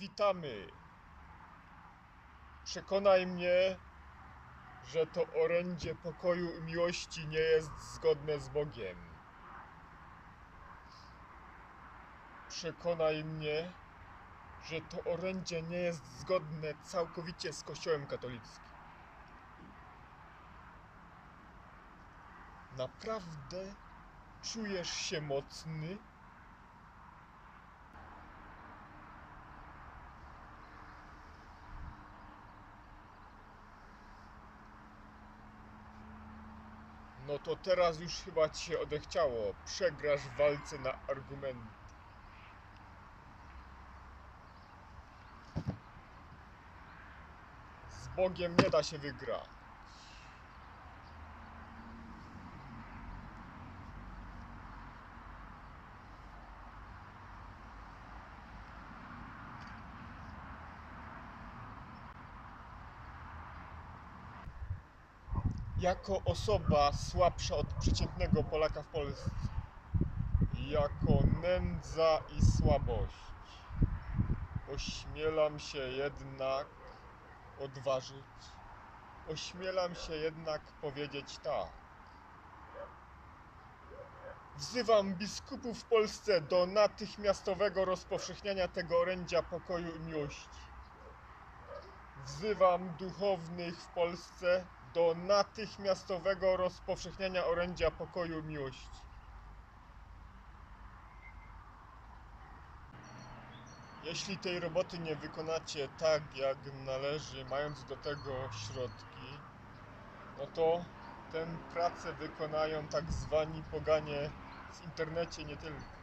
Witamy. Przekonaj mnie, że to orędzie pokoju i miłości nie jest zgodne z Bogiem. Przekonaj mnie, że to orędzie nie jest zgodne całkowicie z Kościołem katolickim. Naprawdę czujesz się mocny? No to teraz już chyba ci się odechciało. Przegrasz w walce na argumenty. Z Bogiem nie da się wygrać. Jako osoba słabsza od przeciętnego Polaka w Polsce, jako nędza i słabość, ośmielam się jednak odważyć, ośmielam się jednak powiedzieć tak. Wzywam biskupów w Polsce do natychmiastowego rozpowszechniania tego orędzia pokoju i miłości. Wzywam duchownych w Polsce do natychmiastowego rozpowszechniania orędzia pokoju miłości. Jeśli tej roboty nie wykonacie tak, jak należy, mając do tego środki, no to tę pracę wykonają tak zwani poganie w internecie nie tylko.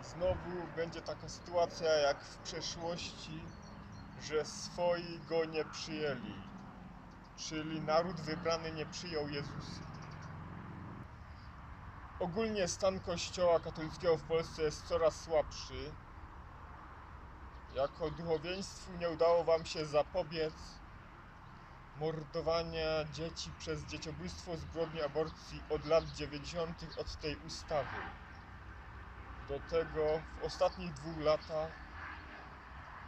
I znowu będzie taka sytuacja jak w przeszłości, że swoi go nie przyjęli, czyli naród wybrany nie przyjął Jezusa. Ogólnie stan kościoła katolickiego w Polsce jest coraz słabszy. Jako duchowieństwu nie udało wam się zapobiec mordowania dzieci przez dzieciobójstwo, zbrodni aborcji od lat 90. od tej ustawy. Do tego w ostatnich dwóch latach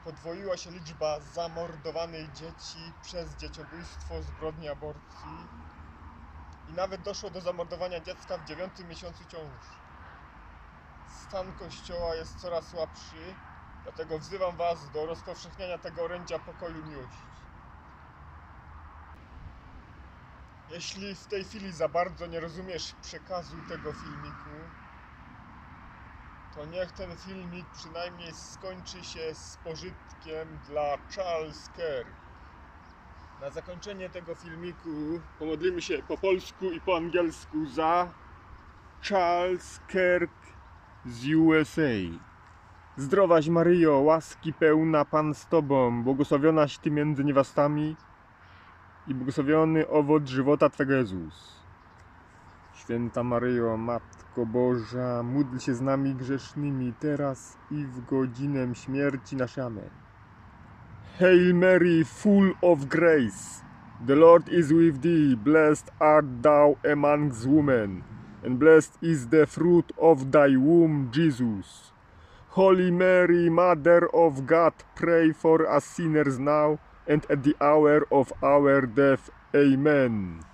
podwoiła się liczba zamordowanych dzieci przez dzieciobójstwo, zbrodni aborcji i nawet doszło do zamordowania dziecka w dziewiątym miesiącu ciąży. Stan kościoła jest coraz słabszy, dlatego wzywam Was do rozpowszechniania tego orędzia pokoju miłości. Jeśli w tej chwili za bardzo nie rozumiesz przekazu tego filmiku, to niech ten filmik przynajmniej skończy się z pożytkiem dla Charles Kirk. Na zakończenie tego filmiku pomodlimy się po polsku i po angielsku za Charles Kirk z USA. Zdrowaś Maryjo, łaski pełna Pan z Tobą, błogosławionaś Ty między niewiastami i błogosławiony owoc żywota Twego Jezus. Święta Maryjo, Matko Boża, módl się z nami grzesznymi, teraz i w godzinę śmierci naszej. Amen. Hail Mary, full of grace, the Lord is with thee, blessed art thou amongst women, and blessed is the fruit of thy womb, Jesus. Holy Mary, Mother of God, pray for us sinners now and at the hour of our death. Amen.